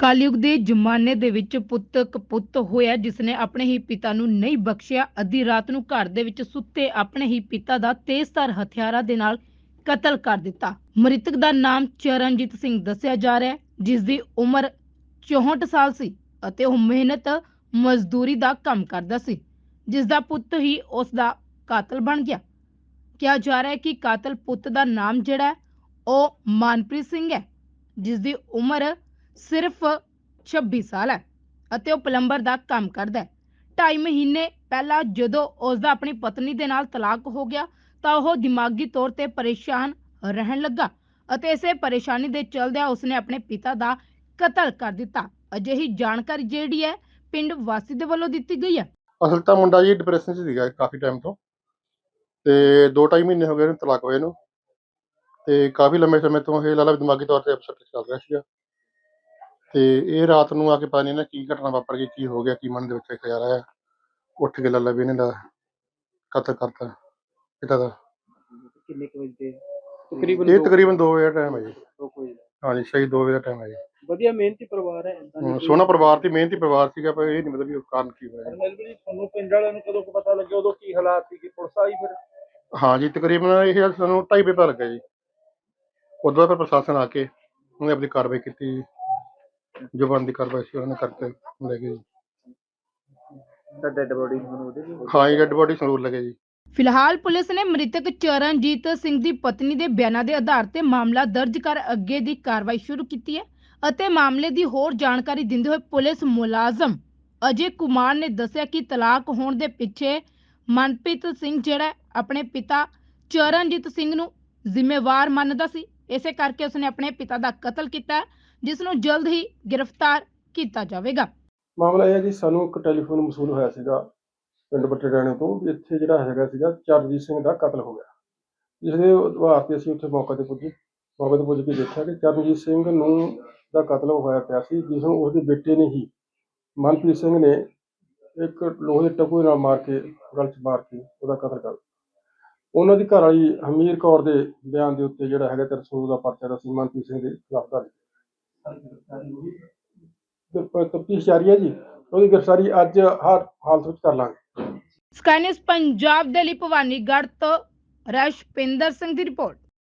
ਕਲਯੁਗ ਦੇ ਜ਼ਮਾਨੇ ਦੇ ਵਿੱਚ ਪੁੱਤ ਕਪੁੱਤ ਹੋਇਆ ਜਿਸ ਨੇ ਆਪਣੇ ਹੀ ਪਿਤਾ ਨੂੰ ਨਹੀਂ ਬਖਸ਼ਿਆ। ਅੱਧੀ ਰਾਤ ਨੂੰ ਘਰ ਦੇ ਵਿੱਚ ਸੁੱਤੇ ਆਪਣੇ ਹੀ ਪਿਤਾ ਦਾ ਤੇਜ਼ਧਾਰ ਹਥਿਆਰਾਂ ਦੇ ਨਾਲ ਕਤਲ ਕਰ ਦਿੱਤਾ। ਮ੍ਰਿਤਕ ਦਾ ਨਾਮ ਚਰਨਜੀਤ ਸਿੰਘ ਦੱਸਿਆ ਜਾ ਰਿਹਾ ਹੈ, ਜਿਸ ਦੀ ਉਮਰ 64 ਸਾਲ ਸੀ ਅਤੇ ਉਹ ਮਿਹਨਤ, ਮਜ਼ਦੂਰੀ ਦਾ ਕੰਮ ਕਰਦਾ ਸੀ, ਜਿਸ ਦਾ ਪੁੱਤ ਹੀ ਉਸ ਦਾ ਕਾਤਲ ਬਣ ਗਿਆ। ਕਿਹਾ ਜਾ ਰਿਹਾ ਹੈ ਕਿ ਕਾਤਲ ਪੁੱਤ ਦਾ ਨਾਮ ਜਿਹੜਾ ਹੈ, ਉਹ ਮਾਨਪ੍ਰੀਤ ਸਿੰਘ ਹੈ, ਜਿਸ ਦੀ ਉਮਰ ਸਿਰਫ 26 ਸਾਲ ਹੈ ਅਤੇ ਉਹ ਪਲੰਬਰ ਦਾ ਕੰਮ ਕਰਦਾ ਹੈ। ਢਾਈ ਮਹੀਨੇ ਪਹਿਲਾਂ ਜਦੋਂ ਉਸ ਦਾ ਆਪਣੀ ਪਤਨੀ ਦੇ ਨਾਲ ਤਲਾਕ ਹੋ ਗਿਆ, ਤਾਂ ਉਹ ਦਿਮਾਗੀ ਤੌਰ ਤੇ ਪਰੇਸ਼ਾਨ ਰਹਿਣ ਲੱਗਾ ਅਤੇ ਇਸੇ ਪਰੇਸ਼ਾਨੀ ਦੇ ਚਲਦਿਆਂ ਉਸਨੇ ਆਪਣੇ ਪਿਤਾ ਦਾ ਕਤਲ ਕਰ ਦਿੱਤਾ। ਅਜਿਹੀ ਜਾਣਕਾਰੀ ਜਿਹੜੀ ਹੈ ਪਿੰਡ ਵਾਸੀ ਦੇ ਵੱਲੋਂ ਦਿੱਤੀ ਗਈ ਹੈ। ਅਸਲ ਤਾਂ ਮੁੰਡਾ ਜੀ ਡਿਪਰੈਸ਼ਨ 'ਚ ਸੀਗਾ ਕਾਫੀ ਟਾਈਮ ਤੋਂ ਤੇ 2.5 ਮਹੀਨੇ ਹੋ ਗਏ ਇਹਨੂੰ ਤਲਾਕ ਹੋਏ ਨੂੰ ਤੇ ਕਾਫੀ ਲੰਮੇ ਸਮੇਂ ਤੋਂ ਇਹ ਲਾਲਾ ਦਿਮਾਗੀ ਤੌਰ ਤੇ ਅਪਸੈਟ ਚੱਲ ਰਿਹਾ ਸੀਗਾ। ਤੇ ਇਹ ਰਾਤ ਨੂੰ ਆ ਕੇ ਪਤਾ ਨਹੀਂ ਨਾ ਕੀ ਘਟਨਾ ਵਾਪਰ ਗਈ ਕੀ ਹੋ ਗਿਆ ਕੀ ਮਨ ਦੇ ਵਿੱਚ ਖਿਆਲ ਆਇਆ ਉੱਠ ਕੇ ਲਾਲਾ ਵੀ ਇਹਨਾਂ ਦਾ ਕਤਲ ਕਰਤਾ ਪਿਤਾ ਦਾ। ਕਿੰਨੇ ਕੁ ਵਜੇ ਦੇ ਤਕਰੀਬਨ ਇਹ ਦੋ- ਤਕਰੀਬਨ 2 ਵਜੇ ਦਾ ਟਾਈਮ ਹੈ ਜੀ। ਦੋ ਕੁ ਵਜੇ। ਦਾ। ਹਾਂਜੀ ਸਹੀ 2 ਵਜੇ ਦਾ ਟਾਈਮ ਹੈ ਜੀ। ਵਧੀਆ ਮਿਹਨਤੀ ਪਰਿਵਾਰ ਹੈ ਏਦਾਂ ਹਮ, ਨਹੀਂ ਸੋਹਣਾ ਪਰਿਵਾਰ ਤੇ ਮਿਹਨਤੀ ਪਰਿਵਾਰ ਸੀਗਾ ਪਰ ਇਹ ਨਹੀਂ ਮਤਲਬ ਵੀ ਉਹ ਕਾਰਨ ਕੀ ਹੋਇਆ। ਮੈਲਬਰੀ ਜੀ ਤੁਹਾਨੂੰ ਪਿੰਡ ਵਾਲਿਆਂ ਨੂੰ ਕਦੋਂ ਕੁ ਪਤਾ ਲੱਗਿਆ ਉਦੋਂ ਕੀ ਹਾਲਾਤ ਸੀ ਕਿ ਪੁਲਿਸ ਆਈ ਫਿਰ? ਹਾਂ ਜੀ ਤਕਰੀਬਨ ਇਹ ਸਾਨੂੰ 2:30 ਵਜੇ ਪਤਾ ਲੱਗਾ ਜੀ। ਉਦੋਂ ਫਿਰ ਪ੍ਰਸ਼ਾਸਨ ਆ ਕੇ ਉਹਨੇ ਆਪਣੀ ਕਾਰਵਾਈ ਕੀਤੀ ਜੋ। ਬਣਦੀ ਕਾਰਵਾਈ ਸੀ ਉਹਨੇ ਕਰਤੇ ਲੈ ਗਏ ਜੀ। ਤਾਂ ਡੈੱਡ ਬੋਡੀ ਹੁਣ ਉਹਦੇ ਵੀ ਹਾਂ ਜੀ ਡੈਡ ਬੋਡੀ ਸੰਗਰੂਰ ਲੱਗੇ ਜੀ। ਫਿਲਹਾਲ ਪੁਲਿਸ ਨੇ ਮ੍ਰਿਤਕ ਚਰਨਜੀਤ ਸਿੰਘ ਦੀ ਪਤਨੀ ਦੇ ਬਿਆਨਾਂ ਦੇ ਆਧਾਰ ਤੇ ਮਾਮਲਾ ਦਰਜ ਕਰ ਅੱਗੇ ਦੀ ਕਾਰਵਾਈ ਸ਼ੁਰੂ ਕੀਤੀ ਹੈ ਅਤੇ ਮਾਮਲੇ ਦੀ ਹੋਰ ਜਾਣਕਾਰੀ ਦਿੰਦੇ ਹੋਏ ਪੁਲਿਸ ਮੁਲਾਜ਼ਮ ਅਜੇ ਕੁਮਾਰ ਨੇ ਦੱਸਿਆ ਕਿ ਤਲਾਕ ਹੋਣ ਦੇ ਪਿੱਛੇ ਮਨਪ੍ਰੀਤ ਸਿੰਘ ਜਿਹੜਾ ਆਪਣੇ ਪਿਤਾ ਚਰਨਜੀਤ ਸਿੰਘ ਨੂੰ ਜ਼ਿੰਮੇਵਾਰ ਮੰਨਦਾ ਸੀ। ਇਸੇ ਕਰਕੇ ਉਸਨੇ ਆਪਣੇ ਪਿਤਾ ਦਾ ਕਤਲ ਕੀਤਾ ਹੈ, ਜਿਸ ਨੂੰ ਜਲਦ ਹੀ ਗ੍ਰਿਫਤਾਰ ਕੀਤਾ ਜਾਵੇਗਾ। ਮਾਮਲਾ ਇਹ ਹੈ ਜੀ, ਸਾਨੂੰ ਇੱਕ ਟੈਲੀਫੋਨ ਮਸੂਲ ਹੋਇਆ ਸੀਗਾ ਪਿੰਡ ਬਟੜਾਣੇ ਤੋਂ, ਵੀ ਇੱਥੇ ਜਿਹੜਾ ਹੈਗਾ ਸੀਗਾ ਚਰਨਜੀਤ ਸਿੰਘ ਦਾ ਕਤਲ ਹੋ ਗਿਆ। ਜਿਸ ਦੇ ਆਧਾਰ ਤੇ ਅਸੀਂ ਉੱਥੇ ਮੌਕੇ ਤੇ ਪੁੱਜੇ। ਮੌਕੇ ਤੇ ਪੁੱਜ ਕੇ ਦੇਖਿਆ ਕਿ ਚਰਨਜੀਤ ਸਿੰਘ ਨੂੰ ਦਾ ਕਤਲ ਹੋਇਆ ਪਿਆ ਸੀ ਜਿਸ ਨੂੰ ਉਸਦੇ ਬੇਟੇ ਨੇ ਹੀ ਮਨਪ੍ਰੀਤ ਸਿੰਘ ਨੇ ਇੱਕ ਲੋਹੇ ਦੇ ਟਕੂਏ ਨਾਲ ਮਾਰ ਕੇ ਗਲ 'ਚ ਮਾਰ ਕੇ ਉਹਦਾ ਕਤਲ ਕਰ ਦਿੱਤਾ। ਉਹਨਾਂ ਦੀ ਘਰ ਵਾਲੀ ਹਮੀਰ ਕੌਰ ਦੇ ਬਿਆਨ ਦੇ ਉੱਤੇ ਜਿਹੜਾ ਹੈਗਾ ਤਰਸੂਲ ਦਾ ਪਰਚਾ ਦਾ ਸੀ ਮਨਪ੍ਰੀਤ ਸਿੰਘ ਦੇ ਖਿਲਾਫ ਦਰਜ। ਤਫਤੀਸ਼ ਜਾਰੀ ਹੈ ਜੀ। ਉਹਦੀ ਗ੍ਰਿਫਤਾਰੀ ਅੱਜ ਹਰ ਹਾਲਤ ਵਿੱਚ ਕਰ ਲਾਂਗੇ। ਸਕਾਈਨਸ ਪੰਜਾਬ ਦੇ ਲਈ ਭਵਾਨੀਗੜ੍ਹ ਤੋਂ ਰਸ਼ਪਿੰਦਰ ਸਿੰਘ ਦੀ ਰਿਪੋਰਟ।